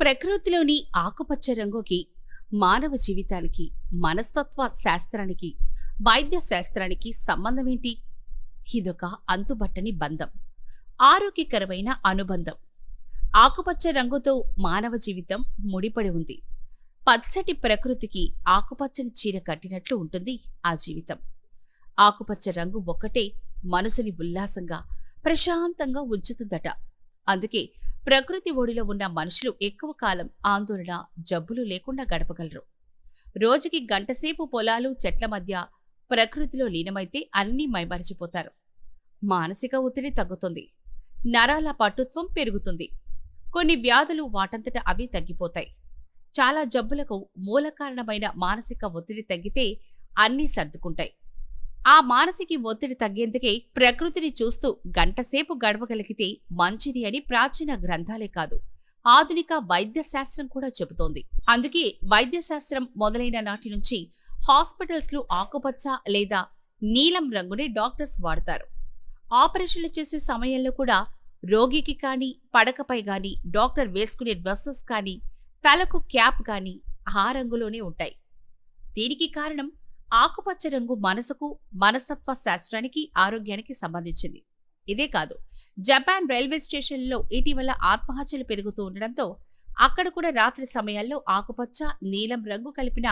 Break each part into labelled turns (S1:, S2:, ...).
S1: ప్రకృతిలోని ఆకుపచ్చ రంగుకి మానవ జీవితానికి మనస్తత్వ శాస్త్రానికి వైద్య శాస్త్రానికి సంబంధమేంటి? ఇదొక అంతుబట్టని బంధం. ఆరోగ్యకరమైన అనుబంధం. ఆకుపచ్చ రంగుతో మానవ జీవితం ముడిపడి ఉంది. పచ్చటి ప్రకృతికి ఆకుపచ్చని చీర కట్టినట్లు ఉంటుంది ఆ జీవితం. ఆకుపచ్చ రంగు ఒక్కటే మనసుని ఉల్లాసంగా ప్రశాంతంగా ఉంచుతుందట. అందుకే ప్రకృతి ఒడిలో ఉన్న మనుషులు ఎక్కువ కాలం ఆందోళన జబ్బులు లేకుండా గడపగలరు. రోజుకి గంటసేపు పొలాలు చెట్ల మధ్య ప్రకృతిలో లీనమైతే అన్నీ మైమరిచిపోతారు. మానసిక ఒత్తిడి తగ్గుతుంది. నరాల పటుత్వం పెరుగుతుంది. కొన్ని వ్యాధులు వాటంతట అవి తగ్గిపోతాయి. చాలా జబ్బులకు మూల కారణమైన మానసిక ఒత్తిడి తగ్గితే అన్నీ సర్దుకుంటాయి. ఆ మానసిక ఒత్తిడి తగ్గేందుకే ప్రకృతిని చూస్తూ గంటసేపు గడవగలిగితే మంచిది అని ప్రాచీన గ్రంథాలే కాదు. ఆధునిక వైద్య శాస్త్రం కూడా చెబుతోంది. అందుకే వైద్య శాస్త్రం మొదలైన నాటి నుంచి హాస్పిటల్స్లో ఆకుపచ్చ లేదా నీలం రంగుని డాక్టర్స్ వాడతారు. ఆపరేషన్లు చేసే సమయంలో కూడా రోగికి కానీ పడకపై గాని డాక్టర్ వేసుకునే డ్రెస్సెస్ కానీ తలకు క్యాప్ కానీ ఆ రంగులోనే ఉంటాయి. దీనికి కారణం ఆకుపచ్చ రంగు మనసుకు మనస్తత్వ శాస్త్రానికి ఆరోగ్యానికి సంబంధించింది. ఇదే కాదు జపాన్ రైల్వే స్టేషన్లో ఇటీవల ఆత్మహత్యలు పెరుగుతూ ఉండడంతో అక్కడ కూడా రాత్రి సమయాల్లో ఆకుపచ్చ నీలం రంగు కలిపిన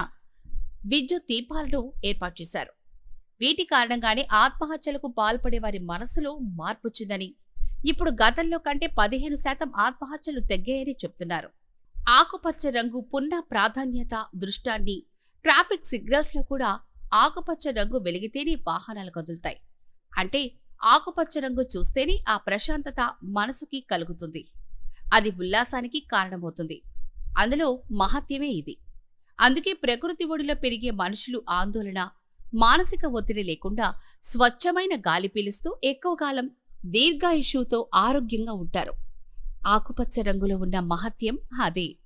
S1: విద్యుత్ దీపాలను ఏర్పాటు చేశారు. వీటి కారణంగానే ఆత్మహత్యలకు పాల్పడే వారి మనసులో మార్పుచ్చిందని ఇప్పుడు గతంలో కంటే పదిహేను శాతం ఆత్మహత్యలు తగ్గాయని చెప్తున్నారు. ఆకుపచ్చ రంగు పున్న ప్రాధాన్యత దృష్టాన్ని ట్రాఫిక్ సిగ్నల్స్లో కూడా ఆకుపచ్చ రంగు వెలిగితేనే వాహనాలు కదులుతాయి. అంటే ఆకుపచ్చ రంగు చూస్తేనే ఆ ప్రశాంతత మనసుకి కలుగుతుంది. అది ఉల్లాసానికి కారణమవుతుంది. అందులో మహత్యమే ఇది. అందుకే ప్రకృతి ఒడిలో పెరిగే మనుషులు ఆందోళన మానసిక ఒత్తిడి లేకుండా స్వచ్ఛమైన గాలి పీలుస్తూ ఎక్కువ కాలం దీర్ఘాయుషుతో ఆరోగ్యంగా ఉంటారు. ఆకుపచ్చ రంగులో ఉన్న మహత్యం అదే.